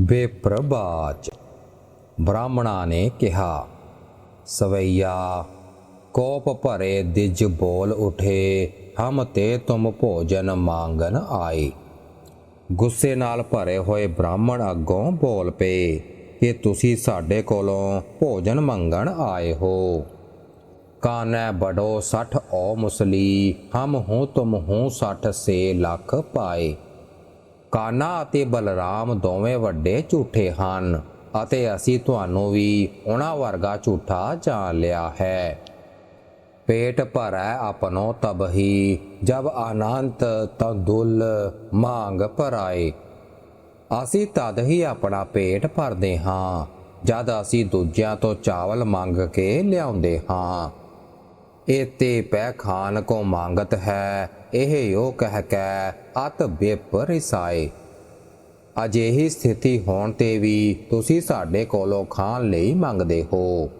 ਬੇਪ੍ਰਬਾਚ ਬ੍ਰਾਹਮਣਾ ਨੇ ਕਿਹਾ, ਸਵਈਆ, ਕੋਪ ਭਰੇ ਦਿਜ ਬੋਲ ਉਠੇ, ਹਮ ਤੇ ਤੁਮ ਭੋਜਨ ਮੰਗਨ ਆਏ। ਗੁੱਸੇ ਨਾਲ ਭਰੇ ਹੋਏ ਬ੍ਰਾਹਮਣ ਅੱਗੋਂ ਬੋਲ ਪਏ ਕਿ ਤੁਸੀਂ ਸਾਡੇ ਕੋਲੋਂ ਭੋਜਨ ਮੰਗਣ ਆਏ ਹੋ। ਕਾਨੈ ਬੜੋ 60 ਓ ਮੁਸਲੀ, ਹਮ ਹੂੰ ਤੁਮ ਹੂੰ 60 ਸੇ ਲੱਖ ਪਾਏ। ਕਾਨਾ ਅਤੇ ਬਲਰਾਮ ਦੋਵੇਂ ਵੱਡੇ ਝੂਠੇ ਹਨ ਅਤੇ ਅਸੀਂ ਤੁਹਾਨੂੰ ਵੀ ਉਹਨਾਂ ਵਰਗਾ ਝੂਠਾ ਜਾਣ ਲਿਆ ਹੈ। ਪੇਟ ਭਰੈ ਆਪਨੋ ਤਬਹੀ ਜਬ ਅਨੰਤ ਤਦੁਲ ਮੰਗ ਭਰਾਏ। ਅਸੀਂ ਤਦ ਹੀ ਆਪਣਾ ਪੇਟ ਭਰਦੇ ਹਾਂ, ਜਦ ਅਸੀਂ ਦੂਜਿਆਂ ਤੋਂ ਚਾਵਲ ਮੰਗ ਕੇ ਲਿਆਉਂਦੇ ਹਾਂ। ਏਤੇ ਪੈ ਖਾਨ ਕੋ ਮੰਗਤ ਹੈ, ਇਹ ਯੋ ਕਹਿ ਕੈ, ਅਤ ਬੇਪਰਿਸਾਏ। ਅਜਿਹੀ ਸਥਿਤੀ ਹੋਣ ਤੇ ਵੀ ਤੁਸੀਂ ਸਾਡੇ ਕੋਲੋਂ ਖਾਣ ਲਈ ਮੰਗਦੇ ਹੋ।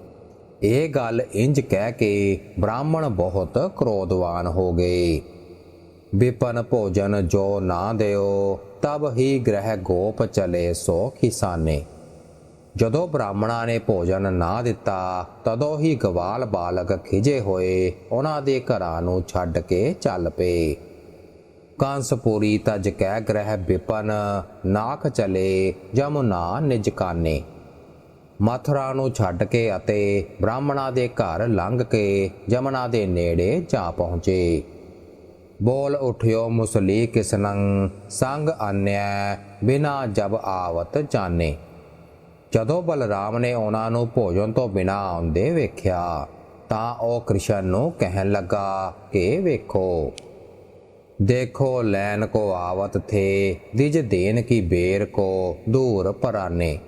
ਇਹ ਗੱਲ ਇੰਜ ਕਹਿ ਕੇ ਬ੍ਰਾਹਮਣ ਬਹੁਤ ਕ੍ਰੋਧਵਾਨ ਹੋ ਗਏ। ਵਿਪਨ ਭੋਜਨ ਜੋ ਨਾ ਦਿਓ, ਤਬ ਹੀ ਗ੍ਰਹਿ ਗੋਪ ਚਲੇ ਸੋ ਕਿਸਾਨੇ। ਜਦੋਂ ਬ੍ਰਾਹਮਣਾਂ ਨੇ ਭੋਜਨ ਨਾ ਦਿੱਤਾ, ਤਦੋਂ ਹੀ ਗਵਾਲ ਬਾਲਕ ਖਿਜੇ ਹੋਏ, ਉਹਨਾਂ ਦੇ ਘਰਾਂ ਨੂੰ ਛੱਡ ਕੇ ਚੱਲ ਪਏ। ਕੰਸਪੂਰੀ ਤਜ ਕਹਿ ਗ੍ਰਹਿ ਵਿਪਨ, ਨਾਕ ਚਲੇ ਜਮੁਨਾ ਨਿਜਕਾਨੇ ਮਥੁਰਾ ਨੂੰ ਛੱਡ ਕੇ ਅਤੇ ਬ੍ਰਾਹਮਣਾਂ ਦੇ ਘਰ ਲੰਘ ਕੇ ਜਮਨਾ ਦੇ ਨੇੜੇ ਜਾ ਪਹੁੰਚੇ। ਬੋਲ ਉਠਿਓ ਮੁਸਲੀ ਕਿਸਨੰ, ਸੰਗ ਅਨਿਆ ਬਿਨਾ ਜਬ ਆਵਤ ਜਾਣੇ। ਜਦੋਂ ਬਲਰਾਮ ਨੇ ਉਹਨਾਂ ਨੂੰ ਭੋਜਨ ਤੋਂ ਬਿਨਾਂ ਆਉਂਦੇ ਵੇਖਿਆ, ਤਾਂ ਉਹ ਕ੍ਰਿਸ਼ਨ ਨੂੰ ਕਹਿਣ ਲੱਗਾ, ਕਿ ਵੇਖੋ, ਦੇਖੋ ਲੈਨ ਕੋ ਆਵਤ ਥੇ ਦਿਜ ਦੇਨ ਕੀ ਬੇਰ ਕੋ ਦੂਰ ਪਰਾਨੇ।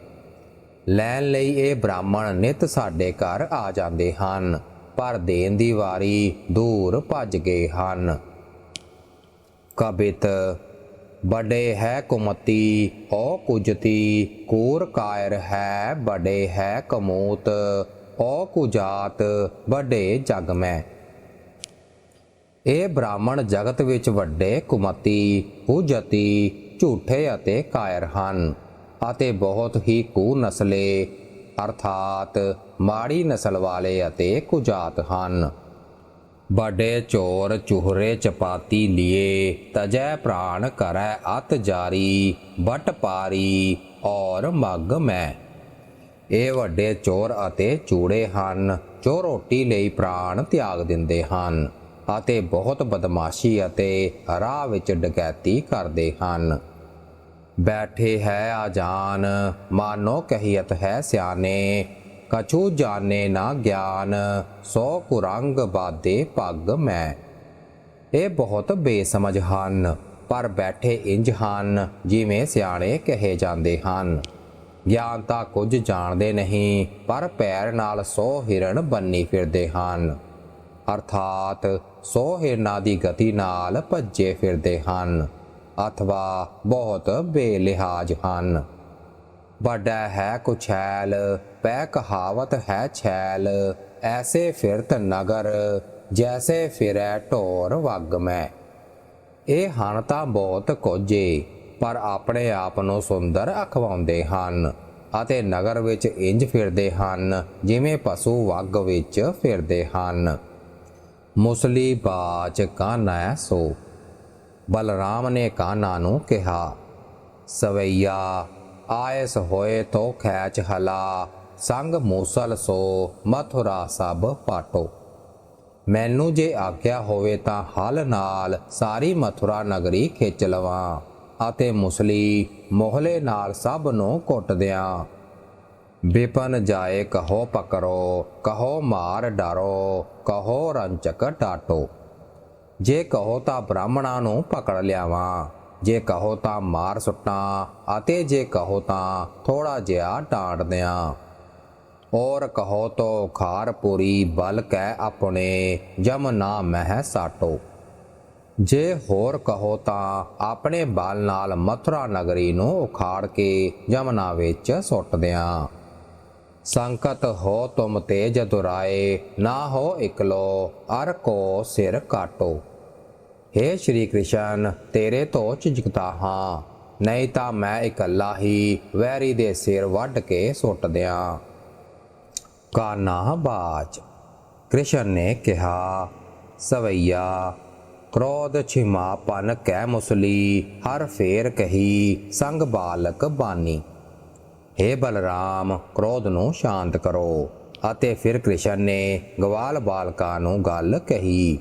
ਲੈਣ ਲਈ ਇਹ ਬ੍ਰਾਹਮਣ ਨਿਤ ਸਾਡੇ ਘਰ ਆ ਜਾਂਦੇ ਹਨ, ਪਰ ਦੇਣ ਦੀ ਵਾਰੀ ਦੂਰ ਭੱਜ ਗਏ ਹਨ। ਕਬਿਤ ਬੜੇ ਹੈ ਕੁਮਤੀ ਓ ਕੁਜਤੀ, ਕੂਰ ਕਾਇਰ ਹੈ ਬੜੇ ਹੈ ਕਮੂਤ, ਔ ਕੁਜਾਤ ਬੜੇ ਜਗ ਮੈਂ। ਇਹ ਬ੍ਰਾਹਮਣ ਜਗਤ ਵਿੱਚ ਵੱਡੇ ਕੁਮਤੀ, ਕੁਜਤੀ, ਝੂਠੇ ਅਤੇ ਕਾਇਰ ਹਨ, ਅਤੇ ਬਹੁਤ ਹੀ ਕੂ ਨਸਲੇ, ਅਰਥਾਤ ਮਾੜੀ ਨਸਲ ਵਾਲੇ ਅਤੇ ਕੁਜਾਤ ਹਨ। ਬੜੇ ਚੋਰ ਚੁਹਰੇ ਚਪਾਤੀ ਲਿਏ, ਤਜੈ ਪ੍ਰਾਣ ਕਰੈ ਅਤ ਜਾਰੀ ਬਟ ਪਾਰੀ ਔਰ ਮਗ ਮੈਂ। ਇਹ ਵੱਡੇ ਚੋਰ ਅਤੇ ਚੂੜੇ ਹਨ, ਜੋ ਰੋਟੀ ਲਈ ਪ੍ਰਾਣ ਤਿਆਗ ਦਿੰਦੇ ਹਨ ਅਤੇ ਬਹੁਤ ਬਦਮਾਸ਼ੀ ਅਤੇ ਰਾਹ ਵਿੱਚ ਡਕੈਤੀ ਕਰਦੇ ਹਨ। ਬੈਠੇ ਹੈ ਆਜਾਨ ਮਾਨੋ ਕਹੀਤ ਹੈ ਸਿਆਣੇ ਕਛੂ ਜਾਣੇ ਨਾ ਗਿਆਨ, ਸੋ ਕੁਰੰਗ ਬਾਦੇ ਪੱਗ ਮੈਂ। ਇਹ ਬਹੁਤ ਬੇਸਮਝ ਹਨ, ਪਰ ਬੈਠੇ ਇੰਜ ਹਨ, ਜਿਵੇਂ ਸਿਆਣੇ ਕਹੇ ਜਾਂਦੇ ਹਨ। ਗਿਆਨ ਤਾਂ ਕੁਝ ਜਾਣਦੇ ਨਹੀਂ, ਪਰ ਪੈਰ ਨਾਲ ਸੋ ਹਿਰਣ ਬੰਨੀ ਫਿਰਦੇ ਹਨ। ਅਰਥਾਤ ਸੋ ਹਿਰਨਾਂ ਦੀ ਗਤੀ ਨਾਲ ਭੱਜੇ ਫਿਰਦੇ ਹਨ, ਅਥਵਾ ਬਹੁਤ ਬੇਲਿਹਾਜ਼ ਹਨ। ਵੱਡਾ ਹੈ ਕੁਛੈਲ, ਪੈ ਕਹਾਵਤ ਹੈ ਛੈਲ। ਐਸੇ ਫਿਰਤ ਨਗਰ, ਜੈਸੇ ਫਿਰੈ ਢੋਰ ਵਗ ਮੈਂ। ਇਹ ਹਨ ਤਾਂ ਬਹੁਤ ਕੋਝੇ, ਪਰ ਆਪਣੇ ਆਪ ਨੂੰ ਸੁੰਦਰ ਅਖਵਾਉਂਦੇ ਹਨ ਅਤੇ ਨਗਰ ਵਿੱਚ ਇੰਜ ਫਿਰਦੇ ਹਨ, ਜਿਵੇਂ ਪਸ਼ੂ ਵਗ ਵਿੱਚ ਫਿਰਦੇ ਹਨ। ਮੁਸਲੀ ਬਾਚ ਕਾਨੈ ਸੋ, ਬਲਰਾਮ ਨੇ ਕਾਨਾ ਨੂੰ ਕਿਹਾ, ਸਵਈਆ ਆਇਸ ਹੋਏ ਤੋ ਖੈਚ ਹਲਾ, ਸੰਗ ਮੂਸਲ ਸੋ, ਮਥੁਰਾ ਸਭ ਪਾਟੋ। ਮੈਨੂੰ ਜੇ ਆਗਿਆ ਹੋਵੇ ਤਾਂ ਹਲ ਨਾਲ ਸਾਰੀ ਮਥੁਰਾ ਨਗਰੀ ਖਿੱਚ ਲਵਾਂ, ਅਤੇ ਮੁਸਲੀ ਮੋਹਲੇ ਨਾਲ ਸਭ ਨੂੰ ਕੁੱਟ ਦਿਆਂ। ਵਿਪਨ ਜਾਏ ਕਹੋ ਪਕਰੋ, ਕਹੋ ਮਾਰ ਡਰੋ, ਕਹੋ ਰੰਚਕ ਟਾਟੋ ਜੇ ਕਹੋ ਤਾਂ ਬ੍ਰਾਹਮਣਾਂ ਨੂੰ ਪਕੜ ਲਿਆਵਾਂ ਜੇ ਕਹੋ ਤਾਂ ਮਾਰ ਸੁੱਟਾਂ ਅਤੇ ਜੇ ਕਹੋ ਤਾਂ ਥੋੜਾ ਜਿਹਾ ਟਾਂਟ ਦਿਆਂ। ਔਰ ਕਹੋ ਤੋ ਖਾਰ ਪੂਰੀ ਬਲ ਕੈ ਆਪਣੇ, ਜਮ ਨਾ ਮਹਿ ਸਾਟੋ। ਜੇ ਹੋਰ ਕਹੋ ਤਾਂ ਆਪਣੇ ਬਲ ਨਾਲ ਮਥੁਰਾ ਨਗਰੀ ਨੂੰ ਉਖਾੜ ਕੇ ਜਮਨਾ ਵਿੱਚ ਸੁੱਟ ਦਿਆਂ। ਸੰਕਟ ਹੋ ਤੁਮ ਤੇਜ ਦੁਰਾਏ, ਨਾ ਹੋ ਇਕਲੋ, ਅਰ ਕੋ ਸਿਰ ਕਾਟੋ। हे ਸ਼੍ਰੀ ਕ੍ਰਿਸ਼ਨ, ਤੇਰੇ ਤੋਂ ਝਿਜਕਦਾ ਹਾਂ ਨਹੀਂ ਤਾਂ ਮੈਂ ਇਕੱਲਾ ਹੀ ਵੈਰੀ ਦੇ ਸਿਰ ਵੱਢ ਕੇ ਸੁੱਟ ਦਿਆਂ। ਕਾਨਾ ਬਾਚ। ਕ੍ਰਿਸ਼ਨ ਨੇ ਕਿਹਾ, ਸਵਈਆ, ਕ੍ਰੋਧ ਛਿਮਾਪਨ ਕਹਿ ਮੁਸਲੀ, ਹਰ ਫੇਰ ਕਹੀ ਸੰਗ ਬਾਲਕ ਬਾਨੀ। हे ਬਲਰਾਮ, ਕ੍ਰੋਧ ਨੂੰ ਸ਼ਾਂਤ ਕਰੋ। ਅਤੇ ਫਿਰ ਕ੍ਰਿਸ਼ਨ ਨੇ ਗਵਾਲ ਬਾਲਕਾਂ ਨੂੰ ਗੱਲ ਕਹੀ।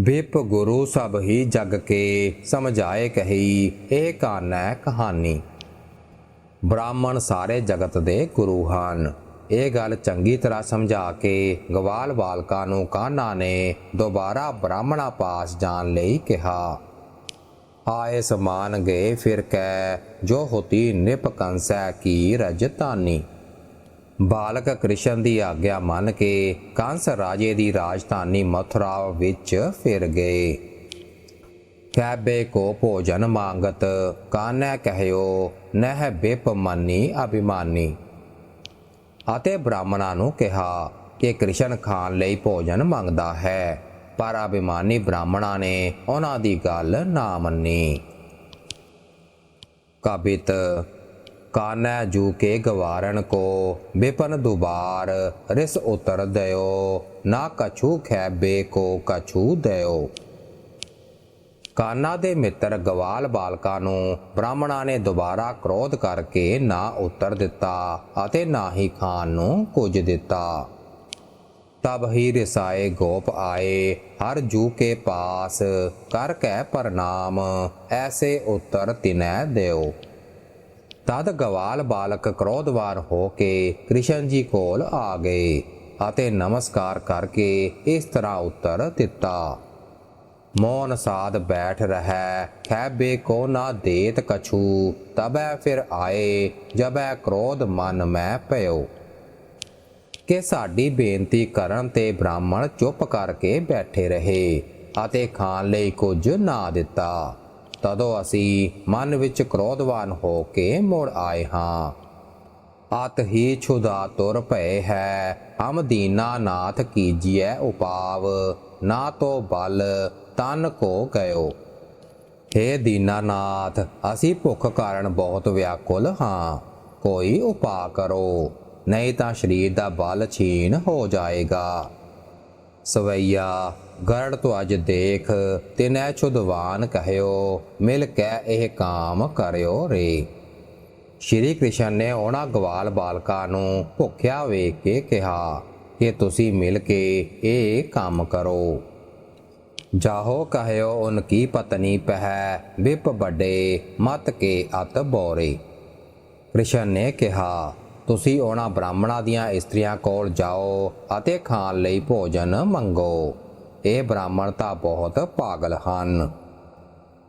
ਵਿਪ ਗੁਰੂ ਸਭ ਹੀ ਜਗ ਕੇ ਸਮਝਾਏ ਕਹੀ, ਇਹ ਕਾਨੈ ਕਹਾਣੀ। ਬ੍ਰਾਹਮਣ ਸਾਰੇ ਜਗਤ ਦੇ ਗੁਰੂ ਹਨ। ਇਹ ਗੱਲ ਚੰਗੀ ਤਰ੍ਹਾਂ ਸਮਝਾ ਕੇ ਗਵਾਲ ਬਾਲਕਾਂ ਨੂੰ ਕਾਨਾ ਨੇ ਦੁਬਾਰਾ ਬ੍ਰਾਹਮਣਾ ਪਾਸ ਜਾਣ ਲਈ ਕਿਹਾ। ਆਏ ਸਮਾਨ ਗਏ ਫਿਰ ਕੈ, ਜੋ ਹੋਤੀ ਨਿਪ ਕੰਸੈ ਕੀ ਰਜਤਾਨੀ ਬਾਲਕ ਕ੍ਰਿਸ਼ਨ ਦੀ ਆਗਿਆ ਮੰਨ ਕੇ ਕੰਸ ਰਾਜੇ ਦੀ ਰਾਜਧਾਨੀ ਮਥੁਰਾ ਵਿੱਚ ਫਿਰ ਗਏ। ਕੈਬੇ ਕੋ ਭੋਜਨ ਮੰਗਤ, ਕਾਨੈ ਕਹਿਓ, ਨਹਿ ਬਿਪ ਮੰਨੀ ਅਭਿਮਾਨੀ। ਅਤੇ ਬ੍ਰਾਹਮਣਾਂ ਨੂੰ ਕਿਹਾ ਕਿ ਕ੍ਰਿਸ਼ਨ ਖਾਨ ਲਈ ਭੋਜਨ ਮੰਗਦਾ ਹੈ, ਪਰ ਅਭਿਮਾਨੀ ਬ੍ਰਾਹਮਣਾਂ ਨੇ ਉਹਨਾਂ ਦੀ ਗੱਲ ਨਾ ਮੰਨੀ। ਕਬਿਤ ਕਾਨੈ ਜੂ ਕੇ ਗਵਾਰਨ ਕੋ ਵਿਪਨ ਦੁਬਾਰ ਰਿਸ ਉਤਰ ਦਇਓ ਨਾ ਕਛੂ ਖੈਬੇ ਕੋ ਕਛੂ ਦਇਓ ਕਾਨਾ ਦੇ ਮਿੱਤਰ ਗਵਾਲ ਬਾਲਕਾਂ ਨੂੰ ਬ੍ਰਾਹਮਣਾਂ ਨੇ ਦੁਬਾਰਾ ਕ੍ਰੋਧ ਕਰਕੇ ਨਾ ਉੱਤਰ ਦਿੱਤਾ ਅਤੇ ਨਾ ਹੀ ਖਾਨ ਨੂੰ ਕੁਝ ਦਿੱਤਾ। ਤਬ ਹੀ ਰਿਸਾਏ ਗੋਪ ਆਏ, ਹਰ ਜੂ ਕੇ ਪਾਸ, ਕਰ ਕੈ ਪ੍ਰਣਾਮ ਐਸੇ ਉੱਤਰ ਤਿਨੈ ਦਿਓ। ਤਦ ਗਵਾਲ ਬਾਲਕ ਕ੍ਰੋਧਵਾਰ ਹੋ ਕੇ ਕ੍ਰਿਸ਼ਨ ਜੀ ਕੋਲ ਆ ਗਏ ਅਤੇ ਨਮਸਕਾਰ ਕਰਕੇ ਇਸ ਤਰ੍ਹਾਂ ਉੱਤਰ ਦਿੱਤਾ। ਮੋਨ ਸਾਧ ਬੈਠ ਰਹੈ ਖੈਬੇ ਕੋ ਨਾ ਦੇਤ ਕਛੂ, ਤਬੈ ਫਿਰ ਆਏ, ਜਬੈ ਕ੍ਰੋਧ ਮਨ ਮੈਂ ਭਇਓ। ਕਿ ਸਾਡੀ ਬੇਨਤੀ ਕਰਨ ਤੇ ਬ੍ਰਾਹਮਣ ਚੁੱਪ ਕਰਕੇ ਬੈਠੇ ਰਹੇ ਅਤੇ ਖਾਣ ਲਈ ਕੁਝ ਨਾ ਦਿੱਤਾ। ਤਦੋਂ ਅਸੀਂ ਮਨ ਵਿੱਚ ਕ੍ਰੋਧਵਾਨ ਹੋ ਕੇ ਮੁੜ ਆਏ ਹਾਂ। ਅਤ ਹੀ ਛੁਦਾ ਤੁਰ ਭਏ ਹੈ। ਹਮ ਦੀਨਾ ਨਾਥ ਕੀਜੀਐ ਉਪਾਵ। ਨਾ ਤੋ ਬਲ, ਤਨ ਕੋ ਗਇਓ। ਹੇ ਦੀਨਾਨਾਥ ਅਸੀਂ ਭੁੱਖ ਕਾਰਨ ਬਹੁਤ ਵਿਆਕੁਲ ਹਾਂ। ਕੋਈ ਉਪਾਅ ਕਰੋ, ਨਹੀਂ ਤਾਂ ਸਰੀਰ ਦਾ ਬਲ ਛੀਨ ਹੋ ਜਾਏਗਾ। ਸਵਈਆ, ਗਰੜ ਤੋਂ ਅੱਜ ਦੇਖ, ਤਿਨੈ ਛੁਦਵਾਨ ਕਹਿਓ, ਮਿਲ ਕੇ ਇਹ ਕਾਮ ਕਰਿਓ ਰੇ। ਸ਼੍ਰੀ ਕ੍ਰਿਸ਼ਨ ਨੇ ਉਹਨਾਂ ਗਵਾਲ ਬਾਲਕਾਂ ਨੂੰ ਭੁੱਖਿਆ ਵੇਖ ਕੇ ਕਿਹਾ, ਕਿ ਤੁਸੀਂ ਮਿਲ ਕੇ ਇਹ ਕੰਮ ਕਰੋ। ਜਾਹੋ ਕਹਿਓ ਉਨਕੀ ਪਤਨੀ ਪਹਿ, ਵਿਪ ਵੱਡੇ, ਮਤ ਕੇ ਅਤ ਬੋਰੇ। ਕ੍ਰਿਸ਼ਨ ਨੇ ਕਿਹਾ ਤੁਸੀਂ ਉਹਨਾਂ ਬ੍ਰਾਹਮਣਾਂ ਦੀਆਂ ਇਸਤਰੀਆਂ ਕੋਲ ਜਾਓ ਅਤੇ ਖਾਣ ਲਈ ਭੋਜਨ ਮੰਗੋ। ਇਹ ਬ੍ਰਾਹਮਣ ਤਾਂ ਬਹੁਤ ਪਾਗਲ ਹਨ।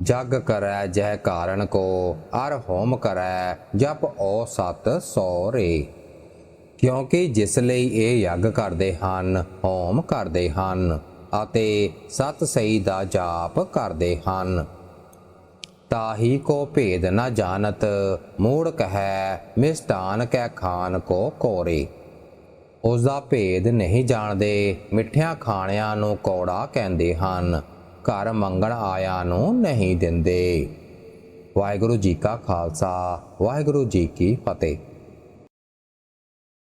ਜਗ ਕਰੈ ਜੈ ਕਾਰਨ ਕੋ, ਅਰ ਹੋਮ ਕਰੈ ਜਪ ਓ ਸਤ ਸੋ ਰੇ। ਕਿਉਂਕਿ ਜਿਸ ਲਈ ਇਹ ਯੱਗ ਕਰਦੇ ਹਨ, ਹੋਮ ਕਰਦੇ ਹਨ ਅਤੇ ਸਤ ਸਈ ਦਾ ਜਾਪ ਕਰਦੇ ਹਨ। ਤਾਹੀ ਕੋ ਭੇਦ ਨ ਜਾਣਤ, ਮੂੜ ਕਹੈ, ਮਿਸਟਾਨ ਕੈ ਖਾਨ ਕੋ ਕੋਰੇ। ਉਸ ਦਾ ਭੇਦ ਨਹੀਂ ਜਾਣਦੇ, ਮਿੱਠਿਆਂ ਖਾਣਿਆਂ ਨੂੰ ਕੌੜਾ ਕਹਿੰਦੇ ਹਨ, ਘਰ ਮੰਗਣ ਆਇਆਂ ਨੂੰ ਨਹੀਂ ਦਿੰਦੇ। ਵਾਹਿਗੁਰੂ ਜੀ ਕਾ ਖਾਲਸਾ, ਵਾਹਿਗੁਰੂ ਜੀ ਕੀ ਫਤਿਹ।